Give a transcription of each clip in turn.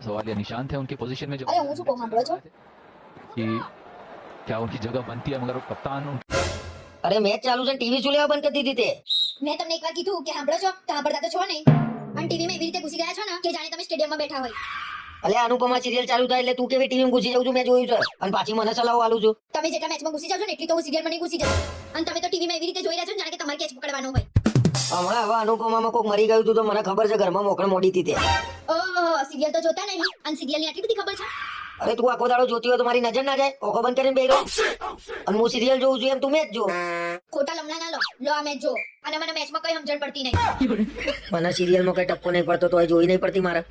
सवाल या निशान थे उनकी पोजीशन में जो अरे, હું શું કહું, સાંભળો છો? कि क्या उनकी जगह बनती है मगर वो कप्तान उन- અરે મેચ ચાલુ છે ટીવી શું લેવા બંધ કરી દીધી તે મેં તમને એકવાર કીધું કે સાંભળો છો તો સાંભળતા તો છો નહીં અને ટીવીમાં એવી રીતે ઘૂસી ગયા છો ને કે જાણે તમે સ્ટેડિયમમાં બેઠા હોય અલે અનુપમા સિરિયલ ચાલુ થાય એટલે તું કેવી ટીવી ઘૂસી જાઉં છું મેં જોયું છે અને પાછી મને સલાહ આલું છું તમે જેટલા મેચમાં ઘૂસી જાવ છો ને એટલી તો હું સિરિયલમાં નહીં ઘૂસી જાઉં અને તમે તો ટીવીમાં એવી રીતે જોઈ રહ્યા છો ને જાણે કે તમારે કેચ પકડવાનો હોય હમણાં હવે અનુપમામાં કોઈક મરી ગયું હતું તો મને ખબર છે ઘરમાં મોકળ મોડી હતી તે ઓહો સિરિયલ તો જોતા નહીં. અને સિરિયલની આટલી બધી ખબર છે? અરે તું આખો દાડો જોતી હોય તો મારી નજર ના જાય. ઓખો બંધ કરીને બેહી રહો. અને હું સિરિયલ જોઉં છું એમ તું મેચ જો. ખોટા લમણા ના લો. લો આ મેચ જો. અને મને મેચમાં કઈ સમજણ પડતી નહીં. મને સિરિયલમાં કઈ ટપકો નહીં પડતો તો એ જોઈ નહીં પડતી મારે.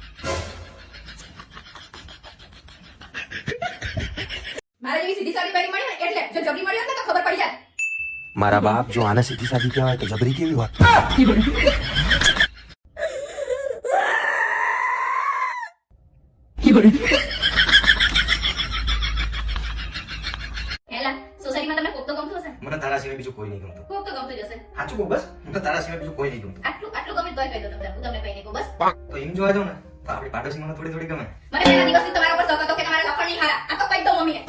મારે જેવી સીધી સાદી પેરી મળી એટલે જો જબરી મળી હોત તો ખબર પડી જાય. મારા બાપ જો આને સીધી સાદી કહેવાય તો જબરી કેવી વાત એલા સોસાયટીમાં તમને કોક તો ગમતું હશે? મને તારા સિવાય બીજું કોઈ નહીં ગમતું. કોક તો ગમતું જ સાચું કહું બસ? મને તારા સિવાય બીજું કોઈ નહીં ગમતું. આટલું આટલું ગમે તોય કહી દો તમને. હું તમને કઈ નહીં બસ? તો એમ જોવા જાઉં ને તો આપણી પાડોશી મને થોડી થોડી ગમે. મને પહેલા દિવસથી તમારા ઉપર શોખ હતો કે તમારા લખણ નહીં હારા. આ તો કહી દઉં મમ્મીને.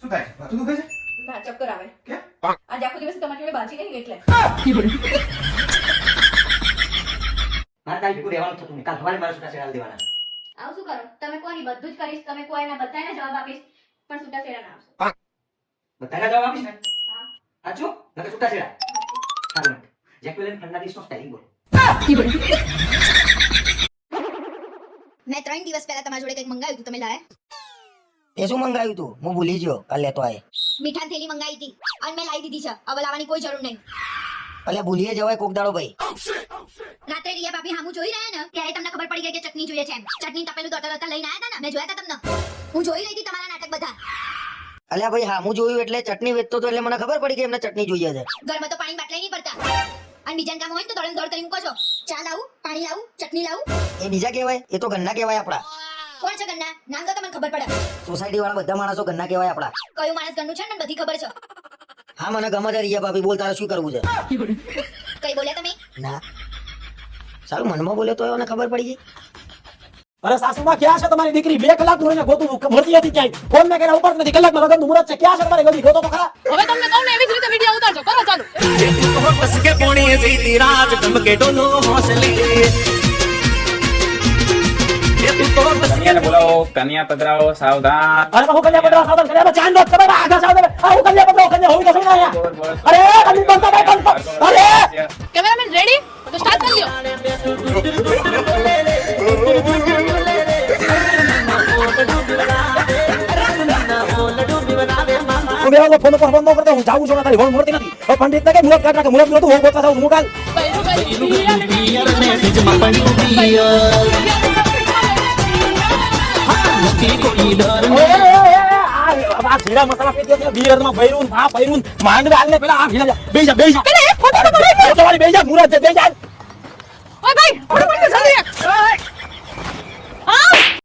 શું થાય? માથું દુખે છે? ના ચક્કર આવે. કેમ? આજે આખો દિવસ તમારી જોડે બાજી નહીં એટલે. કાલ ભેગું રહેવાનું થતું નહીં કાલ સવારે મારા છૂટા છેડા દેવાના. આવું શું કરો? તમે કોની બધું જ કરીશ તમે કોઈ એના બધાને જવાબ આપીશ પણ છૂટા છેડા ના આવશે બધાને જવાબ આપીશ ને? હા. સાચું? નકર છૂટા છેડા સારું જેક્વેલિન ફર્નાન્ડિસનો સ્ટાઇલિંગ બોલ. મેં ત્રણ દિવસ પહેલા તમારા જોડે કંઈક મંગાવ્યું હતું તમે લાયા? એ શું મંગાવ્યું તું? હું ભૂલી ગયો. કાલે લેતો આય. મીઠાન થેલી મંગાવી હતી. અને મેં લાવી દીધી છે. હવે લાવવાની કોઈ જરૂર નહીં. અલ્યા ભૂલીએ જવાય કોક દાડો ભાઈ. રાત્રે રિયા ભાભી હામું જોઈ રહ્યા ને ત્યારે તમને ખબર પડી ગઈ કે ચટણી જોઈએ છે એમ. ચટણી તપેલું દોતા દોતા લઈને આવ્યા હતા ને મેં જોયા હતા તમને. હું જોઈ રહી હતી તમારા નાટક બધા. અલ્યા ભાઈ હા હું જોયું એટલે ચટણી વેચતો તો એટલે મને ખબર પડી કે એમને ચટણી જોઈએ છે. ઘરમાં તો પાણી બાટલા નહીં પડતા. અને બીજા કામ હોય ને તો દોડે દોડ કરી મૂકો છો ચા લાવું પાણી લાવું ચટણી લાવું. એ બીજા કહેવાય? એ તો ગન્ના કહેવાય આપડા કોણ છે ગન્ના નામ તો તમને ખબર પડે. સોસાયટી વાળા બધા માણસો ગન્ના કહેવાય આપડા કયું માણસ ગન્નું છે ને બધી ખબર છે. હા મને ગમે છે રિયા ભાભી બોલ તારે શું કરવું છે? કઈ બોલ્યા તમે? ના. સારું મનમાં બોલ્યો તો એને ખબર પડી ગઈ. અરે સાસુમાં ક્યાં છે તમારી દીકરી? બે કલાકનું એને ગોતું મળતી હતી ક્યાંય? ફોન મેં કર્યા ઉપર નથી. કલાકમાં લગનનું મુહૂર્ત છે. ક્યાં છે તમારી ગોતી? ગોતો તો ખરા. હવે તમને કહું ને એવી જ રીતે વીડિયો ઉતારજો. કરો ચાલુ. હસકે પોણી જીતી રાજ ધમકે ડોલો હોસલે કન્યાને બોલાવો કન્યા પધરાવો સાવધાન. અરે હું કન્યા પત્ર સાવધાન કર્યા ચાંદ દોત કરે આગા સાવધાન. આ હું કન્યા પત્ર કન્યા હોવી તો શું ના અરે કન્યા બંધ ભાઈ બંધ અરે! કેમેરામેન રેડી તો સ્ટાર્ટ કરી બેવા ફોન પર ફોન ન કરતો હું જાઉં છું તારી ફોન મળતી નથી. હવે પંડિત ને કે મુરત કાઢ નાખે? મુરત નતું હું ગોતવા જાઉં હું કાલ. નથી કોઈ ડર. આ જીરા મસાલા પી દે બીયરમાં ભૈરું આ ભૈરું માંડવે હાલ ને પેલા આ ભીડા બેહી જા બેહી જા. પેલા એક ફોટો તો પડાવી દો. તમારી